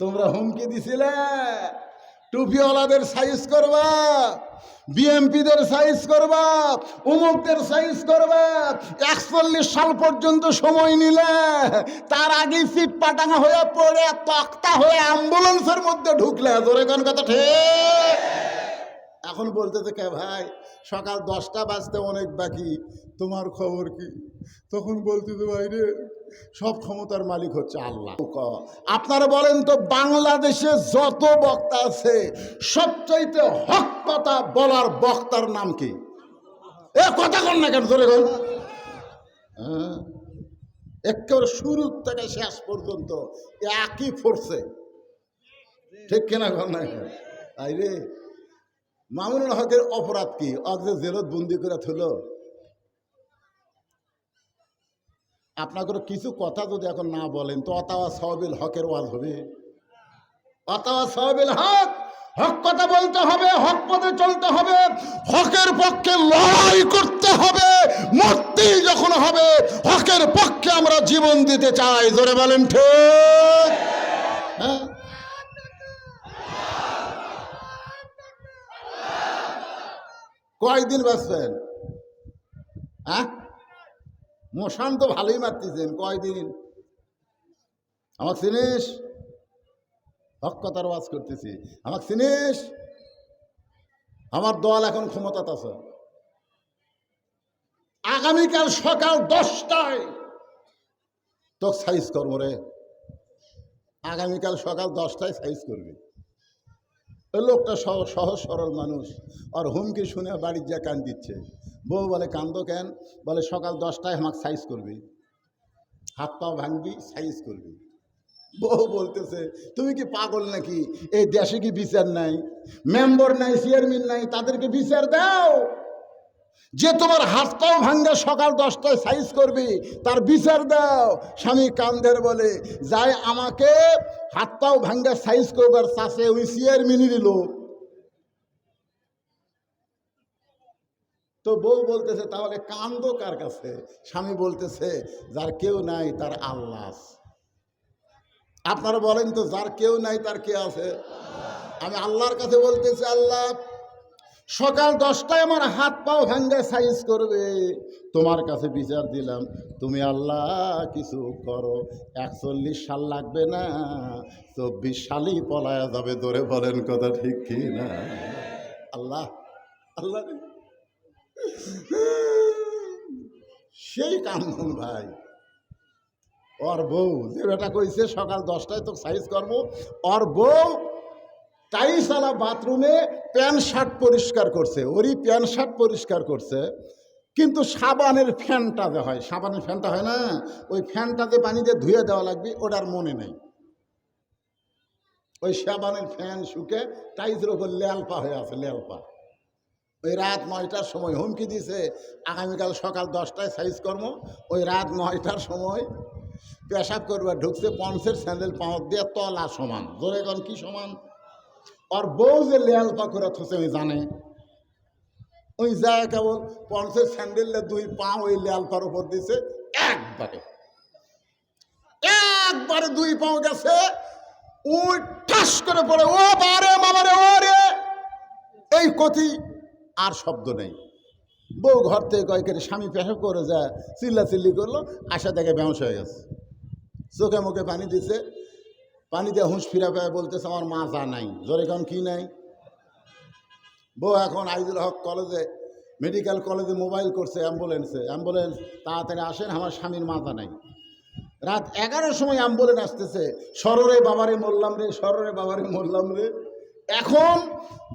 তোমরা হুমকি দিছিলে? টুপিওয়ালাদের সাইজ করবা বিএমপিদের সাইজ করবা, উমুকদের সাইজ করবা। একচল্লিশ সাল পর্যন্ত সময় নিলে, তার আগেই সিট পাটাঙা হয়ে পড়ে, তক্তা হয়ে অ্যাম্বুলেন্সের মধ্যে ঢুকলে। ধরে কোন কথা ঠিক? এখন বলতেছে কে ভাই, সকাল দশটা বাজতে অনেক বাকি, তোমার খবর কি? তখন বলতেছে, ভাই রে সব ক্ষমতার মালিক হচ্ছে আল্লাহ। আপনারা বলেন তো, বাংলাদেশে যত বক্তা আছে, সবচাইতে হক কথা বলার বক্তার নাম কি? এ কথা কন না কেন ধরে কন। হ্যাঁ? একেবারে শুরু থেকে শেষ পর্যন্ত একই ফোর্সে ঠিক কেনা কন না তাই রে মামুনুল হকের অপরাধ কি? অগ্রে জেলত বন্দি করে থইল আপনাদের কিছু কথা যদি এখন না বলেন, তো অতাওয়া সহবিল হকের ওয়াজ হবে। অতাওয়া সহবিল হক হক কথা বলতে হবে, হক পথে চলতে হবে, হকের পক্ষে লড়াই করতে হবে মূর্তি যখন হবে, হকের পক্ষে আমরা জীবন দিতে চাই। জোরে বলেন ঠিক? হ্যাঁ? কয়দিন বাঁচবেন? হ্যাঁ? মশান তো ভালোই মারতেছেন, কয়দিন? আমার চিনিস? হক কথার ওয়াজ করতেছি। আমার চিনিস? আমার দল এখন ক্ষমতাতে আছে। আগামীকাল সকাল দশটায় তো সাইজ করব রে। আগামীকাল সকাল দশটায় সাইজ করবি। লোকটা সহ- সহজ সরল মানুষ। আর হুমকি শুনে বাড়ির যা কান দিচ্ছে। বউ বলে, কান্দ কেন? বলে, সকাল দশটায় আমাকে সাইজ করবি। হাত পাও ভাঙবি, সাইজ করবি। বউ বলতেছে, তুমি কি পাগল নাকি? এই দেশে কি বিচার নাই? মেম্বার নাই, চেয়ারম্যান নাই, তাদেরকে বিচার দাও। যে তোমার হাত পাও ভাঙ্গা সকাল দশটায় সাইজ করবি, তার বিচার দাও। স্বামী কান্দের বলে, যাই আমাকে হাত পাও ভাঙ্গা সাইজ করবার চাষে ওই চেয়ারম্যানেরই লোক। তো বউ বলতেছে, তাহলে কান্দ কার কাছে? স্বামী বলতেছে, যার কেউ নাই তার আল্লাহ আছে। আপনারা বলেন তো, যার কেউ নাই তার কে আছে? আমি আল্লাহর কাছে বলতেছি, আল্লাহ, সকাল দশটায় আমার হাত পাও ভাঙ্গা সাইজ করবে। তোমার কাছে বিচার দিলাম, তুমি আল্লাহ কিছু করো। একচল্লিশ সাল লাগবে না, চব্বিশ সালই পলায়া যাবে। ধরে বলেন কথা ঠিক কি না? আল্লাহ আল্লাহ। সেই কান্দন ভাই। ওর বউ, যে বেটা কইছে, সকাল দশটায় তো সাইজ করব। ওর বউ টাইসালা বাথরুমে প্যান্ট শার্ট পরিষ্কার করছে, ওরই প্যান্ট শার্ট পরিষ্কার করছে, কিন্তু সাবানের ফ্যানটা যে হয়, সাবানের ফ্যানটা হয় না, ওই ফ্যানটাতে পানি দিয়ে ধুয়ে দেওয়া লাগবে, ওটার মনে নেই। ওই সাবানের ফ্যান শুকে টাইসের ওপর লেলপা হয়ে আছে, লেলপা। ওই রাত নয়টার সময় হুমকি দিছে আগামীকাল সকাল দশটায় সাইজ কর্ম, ওই রাত নয়টার সময় পেশাব করবার ঢুকছে পঞ্চের স্যান্ডেল পাঁচ দিয়ে তলা সমান। জোরে গন কি সমান? আর বউ যে লেয়াল পা করে থসে, ওই জানে। ওই যায় কেবল পঞ্চের স্যান্ডেল দুই পা ওই লেয়াল পার উপর দিছে একবারে। একবারে দুই পাও গেছে ওই ঠাস করে পড়ে, ও বারে মামারে ও রে। এই কতি আর শব্দ নেই। বউ ঘর থেকে কয়েকের স্বামী পেশাব করে যায় চিল্লা চিল্লি করল আশা দেখে বেঁশ হয়ে গেছে। চোখে মুখে পানি দিছে, পানি দিয়ে হুঁশ ফিরা পায়, বলতেছে, আমার মা যা নাই, জোরে এখন কি নাই? বউ এখন আইদুল হক কলেজে, মেডিকেল কলেজে মোবাইল করছে, অ্যাম্বুলেন্সে। অ্যাম্বুলেন্স, তাড়াতাড়ি আসেন, আমার স্বামীর মাথা নাই। রাত এগারোর সময় অ্যাম্বুলেন্স আসতেছে, সররে বাবারে মরলাম রে, সররে বাবারে মরলাম রে। এখন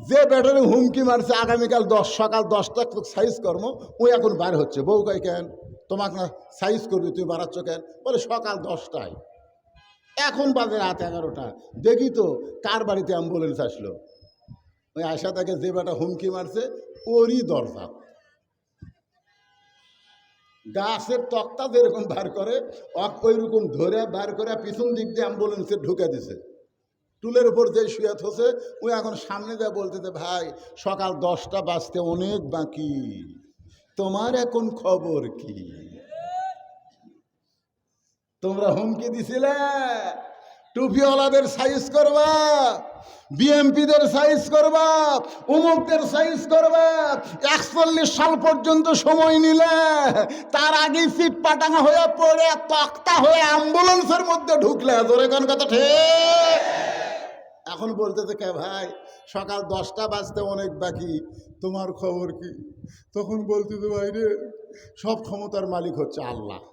যে ব্যাটারি হুমকি মারছে আগামীকাল দশ, সকাল দশটা সাইজ কর্ম ওই এখন বার হচ্ছে। বউ কয়, কেন? তোমাকে না সাইজ করবি, তুই বাড়াচ্ছ কেন? বলে, সকাল দশটায়। এখন বাজে রাত এগারোটা। দেখি তো, কার বাড়িতে অ্যাম্বুলেন্স আসলো? ওই আশা তাকে যে বেটা হুমকি মারছে, ওরই দরজা। গাছের তক্তা যেরকম বার করে ওই রকম ধরে বার করে পিছন দিক দিয়ে অ্যাম্বুলেন্সে ঢুকে দিছে। টুলের উপর যে শুয়ে থসে ওই এখন সামনে দিয়ে বলতেছে, ভাই, সকাল দশটা বাজতে অনেক বাকি। তোমার এখন খবর কি? তোমরা হুমকি দিছিলে? টুপিওয়ালাদের সাইজ করবা বিএমপিদের সাইজ করবা, উমুকদের সাইজ করবা। একচল্লিশ সাল পর্যন্ত সময় নিলে, তার আগেই সিট পাটাঙা হয়ে পড়ে, তক্তা হয়ে অ্যাম্বুলেন্সের মধ্যে ঢুকলে। ধরে কোন কথা ঠিক? এখন বলতেছে কে ভাই, সকাল দশটা বাজতে অনেক বাকি, তোমার খবর কি? তখন বলতেছে, ভাই রে, সব ক্ষমতার মালিক হচ্ছে আল্লাহ।